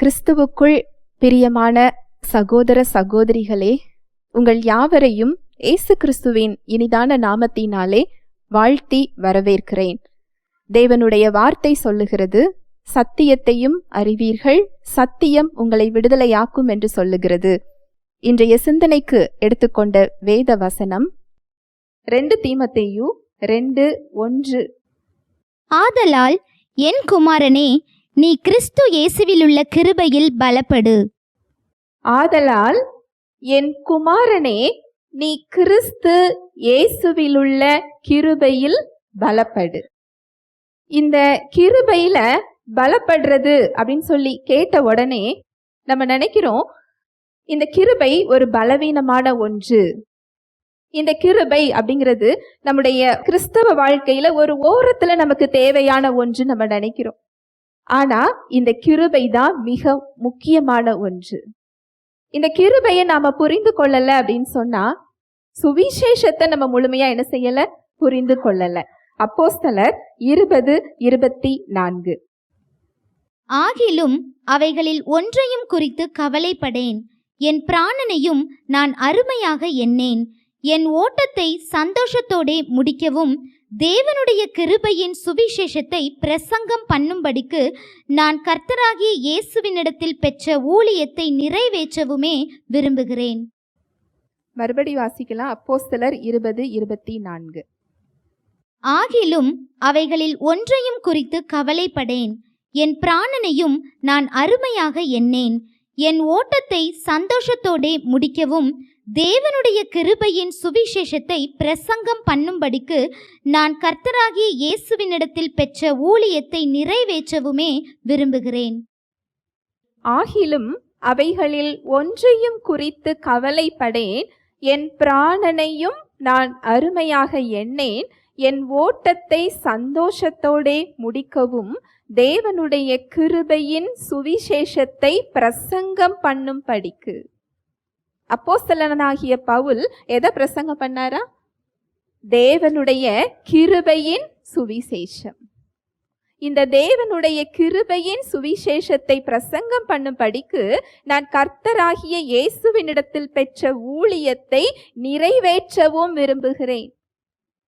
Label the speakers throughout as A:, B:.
A: கிறிஸ்துவுக்குள் பிரியமான சகோதர சகோதரிகளே உங்கள் யாவரையும் இயேசு கிறிஸ்துவின் இனிதான நாமத்தினாலே வாழ்த்தி வரவேற்கிறேன். தேவனுடைய வார்த்தை சொல்லுகிறது சத்தியத்தையும் அறிவீர்கள் சத்தியம் உங்களை விடுதலையாக்கும் என்று சொல்லுகிறது. இன்றைய சிந்தனைக்கு எடுத்துக்கொண்ட வேத வசனம் ரெண்டு தீமத்தையு ரெண்டு ஒன்று.
B: ஆதலால் என் குமாரனே நீ கிறிஸ்து இயேசுவிலுள்ள கிருபையில் பலப்படு.
A: ஆதலால் என் குமாரனே நீ கிறிஸ்து இயேசுவிலுள்ள கிருபையில் பலப்படு. இந்த கிருபையில பலப்படுறது அப்படின்னு சொல்லி கேட்ட உடனே நம்ம நினைக்கிறோம் இந்த கிருபை ஒரு பலவீனமான ஒன்று. இந்த கிருபை அப்படிங்கிறது நம்முடைய கிறிஸ்தவ வாழ்க்கையில ஒரு ஓரத்துல நமக்கு தேவையான ஒன்று நம்ம நினைக்கிறோம். ஆனா இந்த கிருபை தான் மிக முக்கியமான ஒன்று. இந்த கிருபையை நாம புரிந்து கொள்ளல அப்படின்னு சொன்னா சுவிசேஷத்தை நம்ம முழுமையா என்ன செய்யல? புரிந்து கொள்ளல. அப்போஸ்தலர் இருபது இருபத்தி நான்கு.
B: ஆகிலும் அவைகளில் ஒன்றையும் குறித்து கவலைப்படேன். என் பிராணனையும் நான் அருமையாக எண்ணேன். என் ஓட்டத்தை சந்தோஷத்தோடே முடிக்கவும் தேவனுடைய கிருபையின் சுவிசேஷத்தை பிரசங்கம் பண்ணும்படிக்கு நான் கர்த்தராகிய இயேசுவினிடத்தில் பெற்ற ஊழியத்தை நிறைவேற்றவுமே விரும்புகிறேன்.
A: மறுபடி வாசிக்கலாம். அப்போஸ்தலர் இருபது இருபத்தி நான்கு.
B: ஆகிலும் அவைகளில் ஒன்றையும் குறித்து கவலைப்படேன். என் பிராணனையும் நான் அருமையாக எண்ணேன். என் ஓட்டத்தை சந்தோஷத்தோடே முடிக்கவும் தேவனுடைய கிருபையின் சுவிசேஷத்தை பிரசங்கம் பண்ணும்படிக்கு நான் கர்த்தராகிய இயேசுவினிடத்தில் பெற்ற ஊழியத்தை நிறைவேற்றவுமே விரும்புகிறேன்.
A: ஆகிலும் அவைகளில் ஒன்றையும் குறித்து கவலைப்படேன். என் பிராணனையும் நான் அருமையாக எண்ணேன். என் ஓட்டத்தை சந்தோஷத்தோடே முடிக்கவும். தேவனுடைய கிருபையின் சுவிசேஷத்தை பிரசங்கம் பண்ணும் படிக்கு அப்போஸ்தலனாகிய பவுல் எதை பிரசங்கம் பண்ணாரா? தேவனுடைய கிருபையின் சுவிசேஷம். இந்த தேவனுடைய கிருபையின் சுவிசேஷத்தை பிரசங்கம் பண்ணும்படிக்கு நான் கர்த்தராகிய இயேசுவினிடத்தில் பெற்ற ஊழியத்தை நிறைவேற்றவும் விரும்புகிறேன்.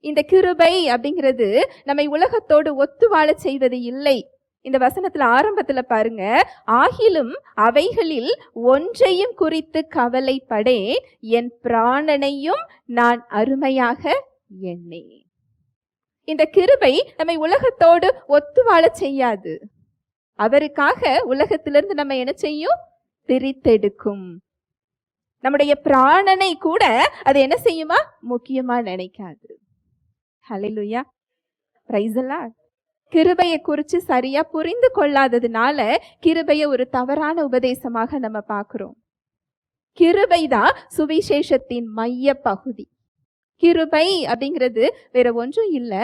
A: இந்த கிருபை அப்படிங்கிறது நம்மை உலகத்தோடு ஒத்து வாழச் செய்வது இல்லை. இந்த வசனத்தில் ஆரம்பத்தில் பாருங்க ஆகிலும் அவைகளில் ஒன்றையும் குறித்து கவலைப்படேன் என் பிராணனையும் நான் அருமையாக எண்ணேன். இந்த கிருபை நம்மை உலகத்தோடு ஒத்து வாழச் செய்யாது. அவருக்காக உலகத்திலிருந்து நம்ம என்ன செய்யும்? பிரித்தெடுக்கும். நம்முடைய பிராணனை கூட அது என்ன செய்யுமா? முக்கியமா நினைக்காது. ஹலெலுயா பிரைஸ் கிருபையை குறித்து சரியாக புரிந்து கொள்ளாததுனால கிருபையை ஒரு தவறான உபதேசமாக நம்ம பார்க்குறோம். கிருபை தான் சுவிசேஷத்தின் மைய பகுதி. கிருபை அப்படிங்கிறது வேற ஒன்றும் இல்லை.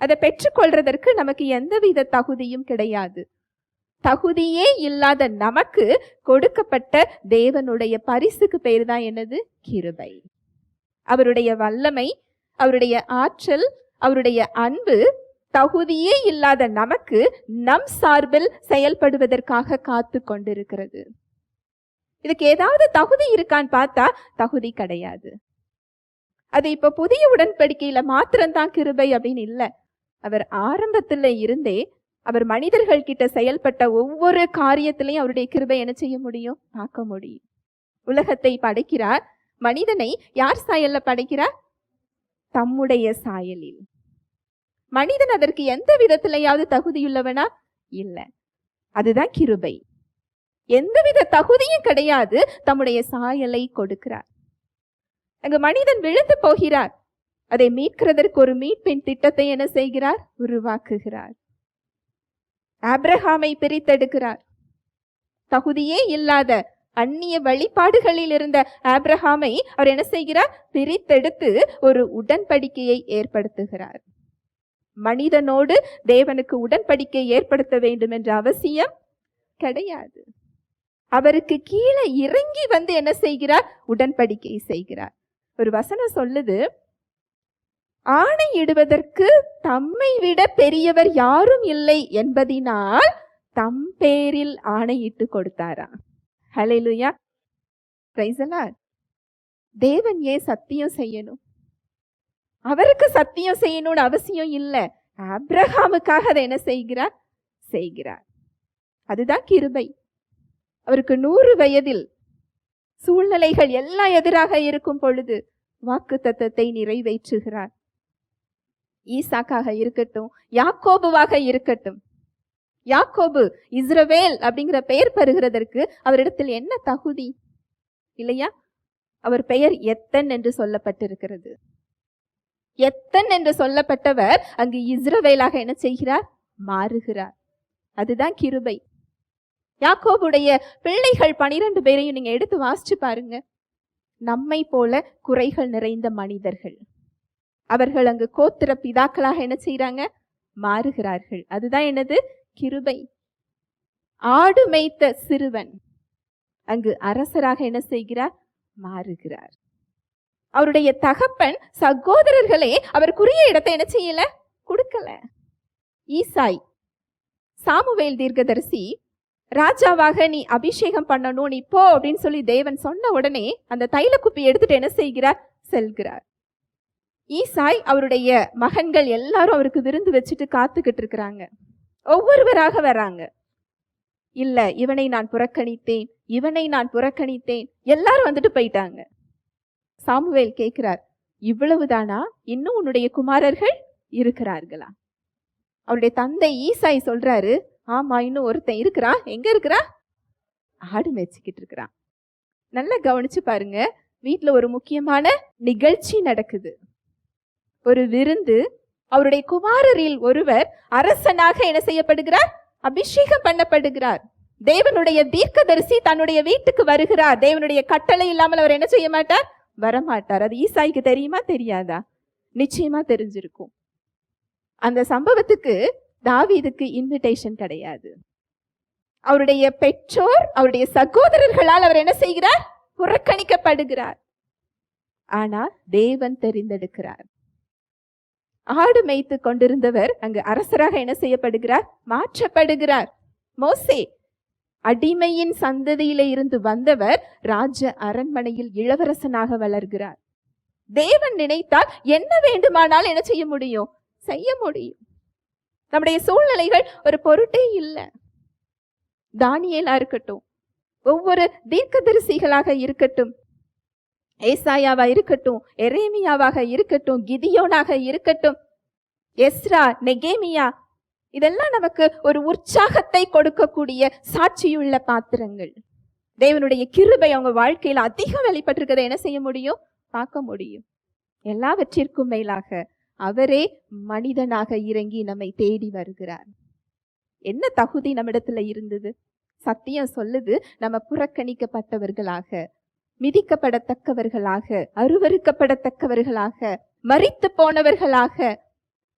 A: அதை பெற்றுக்கொள்றதற்கு நமக்கு எந்தவித தகுதியும் கிடையாது. தகுதியே இல்லாத நமக்கு கொடுக்கப்பட்ட தேவனுடைய பரிசுக்கு பேர் தான் என்னது? கிருபை. அவருடைய வல்லமை அவருடைய ஆற்றல் அவருடைய அன்பு தகுதியே இல்லாத நமக்கு நம் சார்பில் செயல்படுவதற்காக காத்து கொண்டிருக்கிறது. இதுக்கு ஏதாவது தகுதி இருக்கான்னு பார்த்தா தகுதி கிடையாது. அது இப்ப புதிய உடன்படிக்கையில மாத்திரம்தான் கிருபை அப்படின்னு இல்லை. அவர் ஆரம்பத்துல இருந்தே அவர் மனிதர்கள் கிட்ட செயல்பட்ட ஒவ்வொரு காரியத்திலையும் அவருடைய கிருபை என்ன செய்ய முடியும்? பார்க்க முடியும். உலகத்தை படைக்கிறார். மனிதனை யார் சாயல்ல படைக்கிறார்? தம்முடைய சாயலில். மனிதன் அதற்கு எந்த விதத்திலையாவது தகுதியுள்ளவனா? இல்ல. அதுதான் கிருபை. எந்தவித தகுதியும் கிடையாது தம்முடைய சாயலை கொடுக்கிறார். அங்கு மனிதன் விழுந்து போகிறார். அதை மீட்கிறதற்கு ஒரு மீட்பின் திட்டத்தை என்ன செய்கிறார்? உருவாக்குகிறார். ஆப்ரஹாமை பிரித்தெடுக்கிறார். தகுதியே இல்லாத அந்நிய வழிபாடுகளில் இருந்த ஆப்ரஹாமை அவர் என்ன செய்கிறார்? பிரித்தெடுத்து ஒரு உடன்படிக்கையை ஏற்படுத்துகிறார். மனிதனோடு தேவனுக்கு உடன்படிக்கை ஏற்படுத்த வேண்டும் என்ற அவசியம் கிடையாது. அவருக்கு கீழே இறங்கி வந்து என்ன செய்கிறார்? உடன்படிக்கை செய்கிறார். ஒரு வசனம் சொல்லுது ஆணையிடுவதற்கு தம்மை விட பெரியவர் யாரும் இல்லை என்பதினால் தம் பேரில் ஆணையிட்டு கொடுத்தாரா? ஹலெலுயா பிரைஸ் தேவன் ஏன் சத்தியம் செய்யணும்? அவருக்கு சத்தியம் செய்யணும்னு அவசியம் இல்லை. அப்ரஹாமுக்காக அதை என்ன செய்கிறார்? செய்கிறார். அதுதான் கிருபை. அவருக்கு நூறு வயதில் சூழ்நிலைகள் எல்லாம் எதிராக இருக்கும் பொழுது வாக்கு தத்தத்தை நிறைவேற்றுகிறார். ஈசாக்காக இருக்கட்டும் யாக்கோபுவாக இருக்கட்டும் யாக்கோபு இஸ்ரவேல் அப்படிங்கிற பெயர் பெறுகிறதற்கு அவரிடத்தில் என்ன தகுதி? இல்லையா? அவர் பெயர் எத்தன் என்று சொல்லப்பட்டிருக்கிறது. எத்தன் என்று சொல்லப்பட்டவர் அங்கு இஸ்ரவேலாக என்ன செய்கிறார்? மாறுகிறார். அதுதான் கிருபை. யாக்கோபுடைய பிள்ளைகள் பனிரெண்டு பேரையும் நீங்க எடுத்து வாசிச்சு பாருங்க. நம்மை போல குறைகள் நிறைந்த மனிதர்கள். அவர்கள் அங்கு கோத்திர பிதாக்களாக என்ன செய்கிறாங்க மாறுகிறார்கள். அதுதான் என்னது? கிருபை. ஆடு மேய்த்த சிறுவன் அங்கு அரசராக என்ன செய்கிறார்? மாறுகிறார். அவருடைய தகப்பன் சகோதரர்களே அவருக்குரிய இடத்தை என்ன செய்யல? கொடுக்கல. ஈசாய் சாமுவேல் தீர்க்கதரிசி ராஜாவாக நீ அபிஷேகம் பண்ணணும் நீ போ அப்படின்னு சொல்லி தேவன் சொன்ன உடனே அந்த தைல குப்பி எடுத்துட்டு என்ன செய்கிறார்? செல்கிறார். ஈசாய் அவருடைய மகன்கள் எல்லாரும் அவருக்கு விருந்து வச்சுட்டு காத்துக்கிட்டு இருக்கிறாங்க. ஒவ்வொருவராக வராங்க. இல்ல இவனை நான் புறக்கணித்தேன் இவனை நான் புறக்கணித்தேன். எல்லாரும் வந்துட்டு போயிட்டாங்க. சாமுவேல் கேட்கிறார் இவ்வளவுதானா? இன்னும் உன்னுடைய குமாரர்கள் இருக்கிறார்களா? அவருடைய தந்தை ஈசாய் சொல்றாரு ஆமா இன்னும் ஒருத்தன் இருக்கிறா. எங்க இருக்கிறா? ஆடு மேய்ச்சிக்கிட்டு இருக்கிறான். நல்லா கவனிச்சு பாருங்க வீட்டில் ஒரு முக்கியமான நிகழ்ச்சி நடக்குது. ஒரு விருந்து அவருடைய குமாரரில் ஒருவர் அரசனாக என்ன செய்யப்படுகிறார்? அபிஷேகம் பண்ணப்படுகிறார். தேவனுடைய தீர்க்கதரிசி தன்னுடைய வீட்டுக்கு வருகிறார். தேவனுடைய கட்டளை இல்லாமல் அவர் என்ன செய்ய மாட்டார்? வரமாட்டார். அது ஈசாய்க்கு தெரியுமா தெரியாதா? நிச்சயமா தெரிஞ்சிருக்கும். அந்த சம்பவத்துக்கு தாவீதுக்கு இன்விடேஷன் கிடையாது. அவருடைய பெற்றோர் அவருடைய சகோதரர்களால் அவர் என்ன செய்கிறார்? புறக்கணிக்கப்படுகிறார். ஆனால் தேவன் தெரிந்தெடுக்கிறார். ஆடு மேய்த்து கொண்டிருந்தவர் அங்கு அரசராக என்ன செய்யப்படுகிறார்? மாற்றப்படுகிறார். மோசே அடிமையின் சந்ததியில இருந்து வந்தவர் ராஜ அரண்மனையில் இளவரசனாக வளர்கிறார். தேவன் நினைத்தால் என்ன வேண்டுமானால் என்ன செய்ய முடியும்? செய்ய முடியும். நம்முடைய சூழ்நிலைகள் ஒரு பொருட்டே இல்லை. தானியலா இருக்கட்டும் ஒவ்வொரு தீர்க்கதரிசிகளாக இருக்கட்டும் ஏசாயாவா இருக்கட்டும் எரேமியாவாக இருக்கட்டும் கிதியோனாக இருக்கட்டும் எஸ்ரா நெகேமியா இதெல்லாம் நமக்கு ஒரு உற்சாகத்தை கொடுக்கக்கூடிய சாட்சியுள்ள பாத்திரங்கள். தேவனுடைய கிருபை அவங்க வாழ்க்கையில அதிகம் வெளிப்பட்டிருக்கிறத என்ன செய்ய முடியும்? பார்க்க முடியும். எல்லாவற்றிற்கும் மேலாக அவரே மனிதனாக இறங்கி நம்மை தேடி வருகிறார். என்ன தகுதி நம்மிடத்துல இருந்தது? சத்தியம் சொல்லுது நம்ம புறக்கணிக்கப்பட்டவர்களாக மிதிக்கப்படத்தக்கவர்களாக அருவருக்கப்படத்தக்கவர்களாக மறித்து போனவர்களாக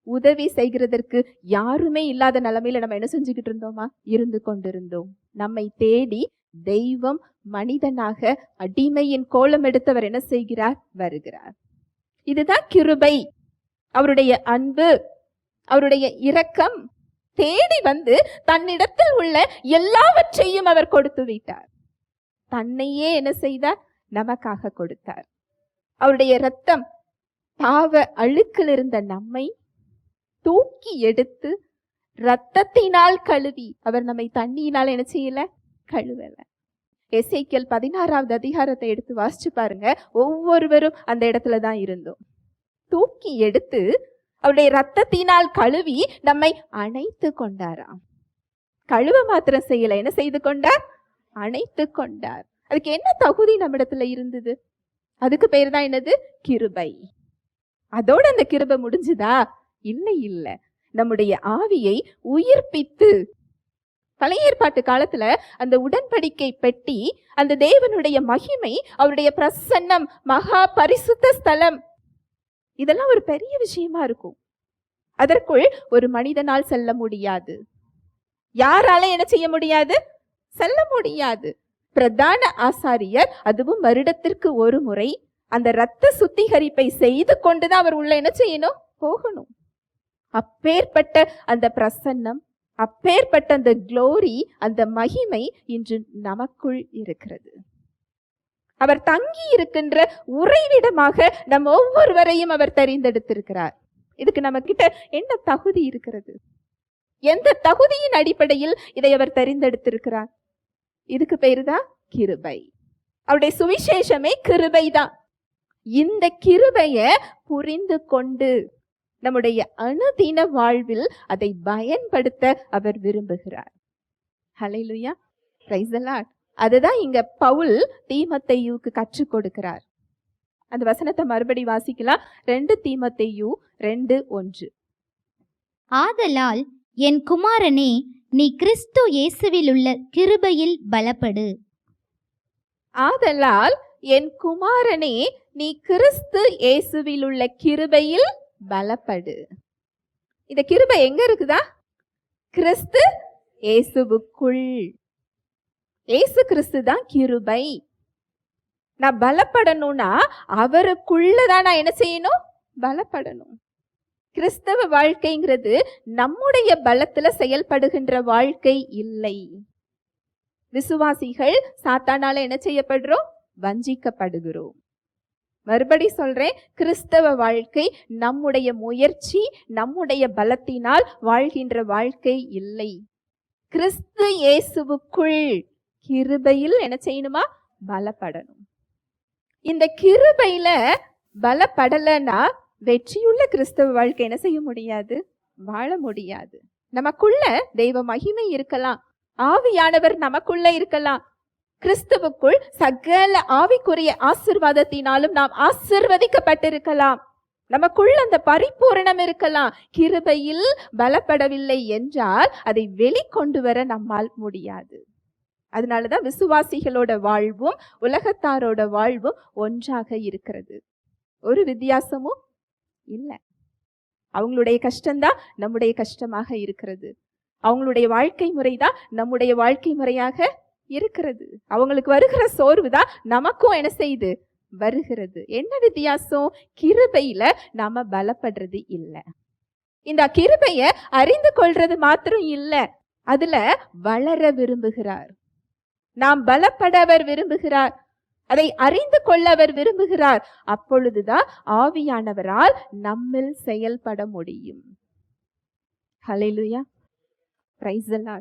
A: உதவி செய்கிறதற்கு யாருமே இல்லாத நிலைமையில நம்ம என்ன செஞ்சுக்கிட்டு இருந்தோமா? இருந்து கொண்டிருந்தோம். நம்மை தேடி தெய்வம் மனிதனாக அடிமையின் கோலம் எடுத்தவர் என்ன செய்கிறார்? வருகிறார். இதுதான் கிருபை. அவருடைய அன்பு அவருடைய இரக்கம் தேடி வந்து தன்னிடத்தில் உள்ள எல்லாவற்றையும் அவர் கொடுத்து விட்டார். தன்னையே என்ன செய்தார்? நமக்காக கொடுத்தார். அவருடைய ரத்தம் பாவ அழுக்கில் இருந்த நம்மை தூக்கி எடுத்து ரத்தத்தினால் கழுவி அவர் நம்மை தண்ணியினால் என்ன செய்யல? கழுவல. எஸ்ஐக்கியல் பதினாறாவது அதிகாரத்தை எடுத்து வாசிச்சு பாருங்க. ஒவ்வொருவரும் அந்த இடத்துல தான் இருந்தோம். தூக்கி எடுத்து அவருடைய ரத்தத்தினால் கழுவி நம்மை அணைத்து கொண்டாராம். கழுவ மாத்திரம் செய்யல. என்ன செய்து கொண்டார்? அணைத்து கொண்டார். அதுக்கு என்ன தகுதி நம்மிடத்துல இருந்தது? அதுக்கு பேர் தான் என்னது? கிருபை. அதோட அந்த கிருபை முடிஞ்சுதா? இல்லை இல்லை. நம்முடைய ஆவியை உயிர்ப்பித்து பழைய ஏற்பாட்டு காலத்துல அந்த உடன்படிக்கை பெட்டி அந்த தேவனுடைய மகிமை அவருடைய பிரசன்னம் மகா பரிசுத்த ஸ்தலம் இதெல்லாம் ஒரு பெரிய விஷயமா இருக்கும். அதற்குள் ஒரு மனிதனால் செல்ல முடியாது. யாரால என்ன செய்ய முடியாது? செல்ல முடியாது. பிரதான ஆசாரியர் அதுவும் வருடத்திற்கு ஒரு முறை அந்த இரத்த சுத்திகரிப்பை செய்து கொண்டுதான் அவர் உள்ள என்ன செய்யணும்? போகணும். அப்பேற்பட்ட அந்த பிரசன்னம் அப்பேற்பட்ட அந்த க்ளோரி அந்த மகிமை இன்று நமக்குள் இருக்கிறது. அவர் தங்கி இருக்கின்ற உறைவிடமாக நம் ஒவ்வொருவரையும் அவர் தெரிந்தெடுத்திருக்கிறார். இதுக்கு நம்ம கிட்ட என்ன தகுதி இருக்கிறது? எந்த தகுதியின் அடிப்படையில் இதை அவர் தெரிந்தெடுத்திருக்கிறார்? இதுக்கு பேரு தான் கிருபை. அவருடைய சுவிசேஷமே கிருபை தான் இந்த கிருபைய புரிந்து கொண்டு நம்முடைய அனுதின வாழ்வில் அதை பயன்படுத்த அவர் விரும்புகிறார். Lord. அதுதான் இங்க பவுல் தீமத்தையுக்கு கற்றுக் கொடுக்கிறார். அந்த வசனத்தை மறுபடி வாசிக்கலாம். ரெண்டு தீமத்தையு ரெண்டு ஒன்று.
B: ஆதலால் என் குமாரனே நீ கிறிஸ்து இயேசுவிலுள்ள கிருபையில் பலப்படு.
A: ஆதலால் என் குமாரனே நீ கிறிஸ்து இயேசுவில் உள்ள கிருபையில் பலப்படு. இந்த கிருபை எங்க இருக்குதா? கிறிஸ்து இயேசுவுக்குள். இயேசு கிறிஸ்து தான் கிருபை. நான் பலப்படணும்னா அவருக்குள்ளதான் நான் என்ன செய்யணும்? பலப்படணும். கிறிஸ்தவ வாழ்க்கைங்கிறது நம்முடைய பலத்துல செயல்படுகின்ற வாழ்க்கை இல்லை. விசுவாசிகள் சாத்தானால என்ன செய்யப்படுறோம்? வஞ்சிக்கப்படுகிறோம். மறுபடி சொல்கிறேன் கிறிஸ்தவ வாழ்க்கை நம்முடைய முயற்சி நம்முடைய பலத்தினால் வாழ்கின்ற வாழ்க்கை இல்லை. கிறிஸ்து இயேசுவுக்குள் கிருபையில் என்ன செய்யணுமா? பலப்படணும். இந்த கிருபையில பலப்படலைன்னா வெற்றியுள்ள கிறிஸ்தவ வாழ்க்கை என்ன செய்ய முடியாது? வாழ முடியாது. நமக்குள்ள தெய்வ மகிமை இருக்கலாம். ஆவியானவர் நமக்குள்ள இருக்கலாம். கிறிஸ்துவுக்குள் சகல ஆவிக்குரிய ஆசிர்வாதத்தினாலும் நாம் ஆசிர்வதிக்கப்பட்டிருக்கலாம். நமக்குள்ள அந்த பரிபூரணம் இருக்கலாம். கிருபையில் பலப்படவில்லை என்றால் அதை வெளிக்கொண்டு வர நம்மால் முடியாது. அதனாலதான் விசுவாசிகளோட வாழ்வும் உலகத்தாரோட வாழ்வும் ஒன்றாக இருக்கிறது. ஒரு வித்தியாசமும் இல்லை. அவங்களுடைய கஷ்டம்தான் நம்முடைய கஷ்டமாக இருக்கிறது. அவங்களுடைய வாழ்க்கை முறை தான் நம்முடைய வாழ்க்கை முறையாக இருக்கிறது. அவங்களுக்கு வருகிற சோர்வு தான் நமக்கும் என்ன செய்யுது? வருகிறது. என்ன வித்தியாசம்? கிருபையில நாம பலப்படுறது இல்லை. இந்த கிருபைய அறிந்து கொள்றது மாத்திரம் இல்லை. அதுல வளர விரும்புகிறார். நாம் பலப்படவர் விரும்புகிறார். அதை அறிந்து கொள்ள அவர் விரும்புகிறார். அப்பொழுதுதான் ஆவியானவரால் நம்மில் செயல்பட முடியும். Hallelujah price the